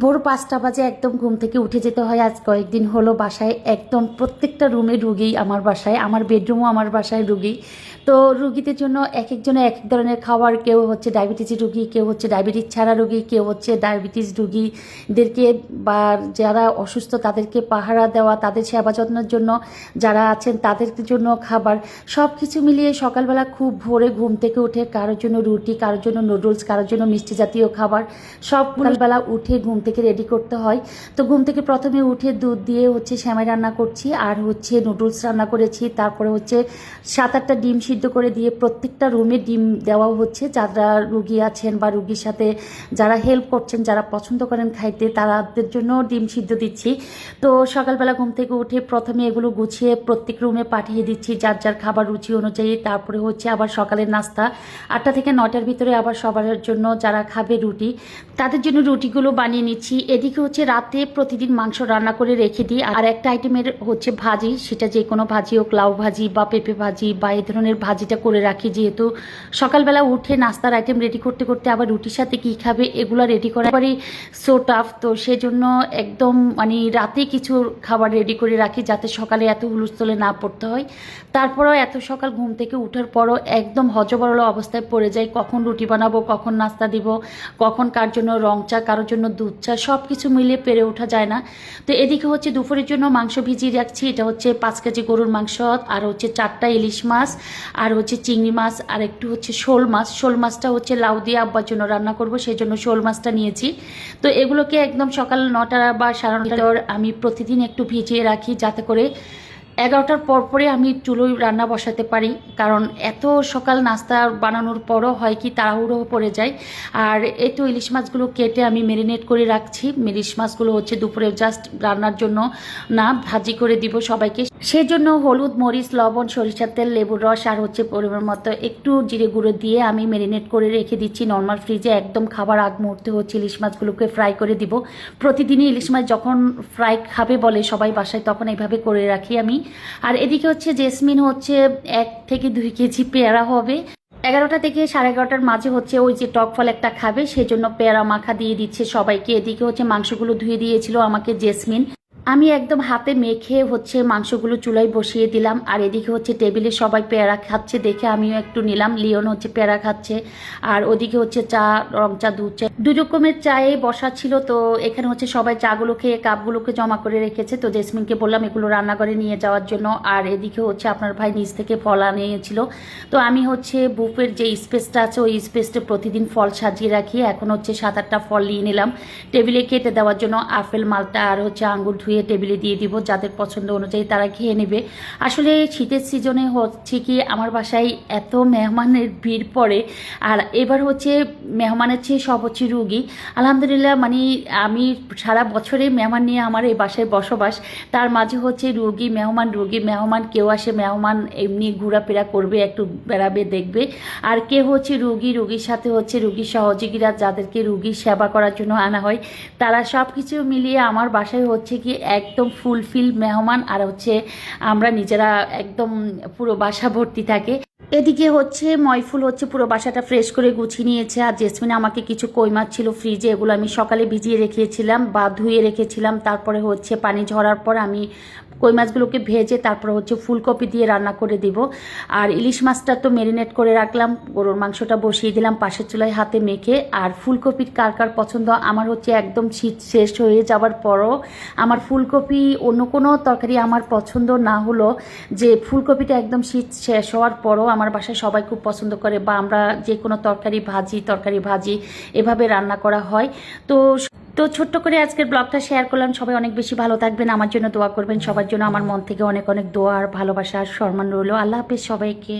ভোর পাঁচটা বাজে একদম ঘুম থেকে উঠে যেতে হয়। আজ কয়েকদিন হলো বাসায় একদম প্রত্যেকটা রুমে রুগী আমার বাসায় আমার বেডরুমও আমার বাসায় রুগী। তো রুগীদের জন্য এক একজনে এক এক ধরনের খাবার কেউ হচ্ছে ডায়াবেটিস রুগী কেউ হচ্ছে ডায়াবেটিস ছাড়া রুগী কেউ হচ্ছে ডায়াবেটিস রুগীদেরকে বা যারা অসুস্থ তাদেরকে পাহারা দেওয়া তাদের সেবা যত্নের জন্য যারা আছেন তাদের জন্য খাবার। সব কিছু মিলিয়ে সকালবেলা খুব ভোরে ঘুম থেকে উঠে কারোর জন্য রুটি কারোর জন্য নুডলস কারোর জন্য মিষ্টি জাতীয় খাবার। সব সকালবেলা উঠে ঘুম থেকে রেডি করতে হয়। তো ঘুম থেকে প্রথমে উঠে দুধ দিয়ে হচ্ছে শ্যামাই রান্না করছি, আর হচ্ছে নুডলস রান্না করেছি। তারপরে হচ্ছে সাত আটটা ডিম সিদ্ধ করে দিয়ে প্রত্যেকটা রুমে ডিম দেওয়াও হচ্ছে। যারা রুগী আছেন বা রুগীর সাথে যারা হেল্প করছেন, যারা পছন্দ করেন খাইতে, তাদের জন্য ডিম সিদ্ধ দিচ্ছি। তো সকালবেলা ঘুম থেকে উঠে প্রথমে এগুলো গুছিয়ে প্রত্যেক রুমে পাঠিয়ে দিচ্ছি, যার যার খাবার রুচি অনুযায়ী। তারপরে হচ্ছে আবার সকালের নাস্তা। আটটা থেকে নটার ভিতরে আবার সবার জন্য যারা খাবে রুটি, তাদের জন্য রুটিগুলো বানিয়ে নিচ্ছি এদিকে হচ্ছে রাতে প্রতিদিন মাংস রান্না করে রেখে দিই। আর একটা আইটেমের হচ্ছে ভাজি, সেটা যে কোনো ভাজি হোক, লাউ ভাজি বা পেঁপে ভাজি বা এই ধরনের ভাজিটা করে রাখি যেহেতু সকালবেলা উঠে নাস্তার আইটেম রেডি করতে করতে আবার রুটির সাথে কী খাবে এগুলো রেডি করা এবারে সো টাফ তো সেজন্য একদম মানে রাতে কিছু খাবার রেডি করে রাখি যাতে সকালে এত হুলস্থলে না পড়তে হয়। তারপরেও এত সকাল ঘুম থেকে উঠার পরও একদম হজবরল অবস্থায় পড়ে যায় কখন রুটি বানাবো, কখন নাস্তা দিব, কখন কার জন্য রং চা, কারোর জন্য দুধ চা সব কিছু মিলে পেরে ওঠা যায় না। তো এদিকে হচ্ছে দুপুরের জন্য মাংস ভিজিয়ে রাখছি। এটা হচ্ছে পাঁচ কেজি গরুর মাংস আর হচ্ছে চারটা ইলিশ মাছ আর হচ্ছে চিংড়ি মাছ আর একটু হচ্ছে শোল মাছ। শোল মাছটা হচ্ছে লাউ দিয়ে আব্বার জন্য রান্না করব সেই জন্য শোল মাছটা নিয়েছি। তো এগুলোকে একদম সকাল নটা বা সাড়ে নটার আমি প্রতিদিন একটু ভিজিয়ে রাখি, যাতে করে এগারোটার পর পরে আমি চুলো রান্না বসাতে পারি, কারণ এত সকাল নাস্তা বানানোর পরও হয় কি তাড়াহুড়ো পড়ে যায়। আর এই তো ইলিশ মাছগুলো কেটে আমি মেরিনেট করে রাখছি। ইলিশ মাছগুলো হচ্ছে দুপুরে জাস্ট রান্নার জন্য না, ভাজি করে দিব সবাইকে। সেজন্য হলুদ, মরিচ, লবণ, সরিষার তেল, লেবুর রস আর হচ্ছে পরিমাণ মতো একটু জিরে গুঁড়ো দিয়ে আমি মেরিনেট করে রেখে দিচ্ছি। নর্মাল ফ্রিজে একদম খাবার আগ মুহূর্তে হচ্ছে ইলিশ মাছগুলোকে ফ্রাই করে দিব। প্রতিদিনই ইলিশ মাছ যখন ফ্রাই খাবে বলে সবাই বাসায়, তখন এইভাবে করে রাখি আমি। আর এদিকে হচ্ছে জেসমিন হচ্ছে এক থেকে দুই কেজি পেয়ারা হবে। এগারোটা থেকে সাড়ে এগারোটার মাঝে হচ্ছে ওই যে টক ফল একটা খাবে, সেজন্য পেয়ারা মাখা দিয়ে দিচ্ছে সবাইকে। এদিকে হচ্ছে মাংসগুলো ধুয়ে দিয়েছিল আমাকে জেসমিন। আমি একদম হাতে মেখে হচ্ছে মাংসগুলো চুলায় বসিয়ে দিলাম, আর এদিকে হচ্ছে টেবিলে সবাই পেয়ারা খাচ্ছে দেখে আমিও একটু নিলাম, লিওন হচ্ছে পেয়ারা খাচ্ছে, আর ওদিকে হচ্ছে চা, রং চা, দুধ চা, দু রকমের চায়ে বসা ছিল, তো এখানে হচ্ছে সবাই চাগুলো খেয়ে কাপগুলোকে জমা করে রেখেছে, তো জেসমিনকে বললাম এগুলো রান্নাঘরে নিয়ে যাওয়ার জন্য, আর এদিকে হচ্ছে আপনার ভাই নিজ থেকে ফল আনিয়েছিল, তো আমি হচ্ছে বুফের যে স্পেসটা আছে ওই স্পেসটা প্রতিদিন ফল সাজিয়ে রাখি, এখন হচ্ছে সাত আটটা ফল নিয়ে নিলাম, টেবিলে কেটে দেওয়ার জন্য আপেল, মালটা, আর হচ্ছে আঙ্গুর ধুয়ে টেবিলে দিয়ে দিব, যাদের পছন্দ অনুযায়ী তারা খেয়ে নেবে। আসলে শীতের সিজনে হচ্ছে কি, আমার বাসায় এত মেহমানের ভিড় পড়ে, আর এবার হচ্ছে মেহমানের চেয়ে সব হচ্ছে রুগী। আলহামদুলিল্লাহ মানে আমি সারা বছরে মেহমান নিয়ে আমার এই বাসায় বসবাস। তার মাঝে হচ্ছে রুগী, মেহমান রুগী, মেহমান, কেউ আসে, মেহমান এমনি ঘোরাফেরা করবে, একটু বেড়াবে, দেখবে। আর কেউ হচ্ছে রুগী, রুগীর সাথে হচ্ছে রুগীর সহযোগীরা, যাদেরকে রুগীর সেবা করার জন্য আনা হয়, তারা সব কিছু মিলিয়ে আমার বাসায় হচ্ছে কি একদম ফুলফিল মেহমান আর হচ্ছে আমরা নিজেরা একদম পুরো বাসা ভর্তি থাকে। এদিকে হচ্ছে ময়ফুল হচ্ছে পুরো বাসাটা ফ্রেশ করে গুছিয়ে নিয়েছে আর জেসমিন আমাকে কিছু কই মাছ ছিল ফ্রিজে এগুলো আমি সকালে ভিজিয়ে রেখেছিলাম বা ধুয়ে রেখেছিলাম। তারপরে হচ্ছে পানি ঝরার পর আমি কই মাছগুলোকে ভেজে তারপর হচ্ছে ফুলকপি দিয়ে রান্না করে দিব। আর ইলিশ মাছটা তো মেরিনেট করে রাখলাম, গরুর মাংসটা বসিয়ে দিলাম পাশের চুলায় হাতে মেখে। আর ফুলকপির কার কার পছন্দ, আমার হচ্ছে একদম শীত শেষ হয়ে যাওয়ার পরও আমার ফুলকপি অন্য কোনো তরকারি আমার পছন্দ না হলো, যে ফুলকপিটা একদম শীত শেষ হওয়ার পরও আমার বাসায় সবাই খুব পছন্দ করে বা আমরা যে কোনো তরকারি ভাজি তরকারি ভাজি এভাবে রান্না করা হয়। তো তো ছোট্ট করে আজকের ব্লগটা শেয়ার করলাম। সবাই অনেক বেশি ভালো থাকবেন, আমার জন্য দোয়া করবেন, সবার জন্য আমার মন থেকে অনেক অনেক দোয়া আর ভালোবাসা আর সম্মান রইল। আল্লাহ হাফিজ সবাইকে।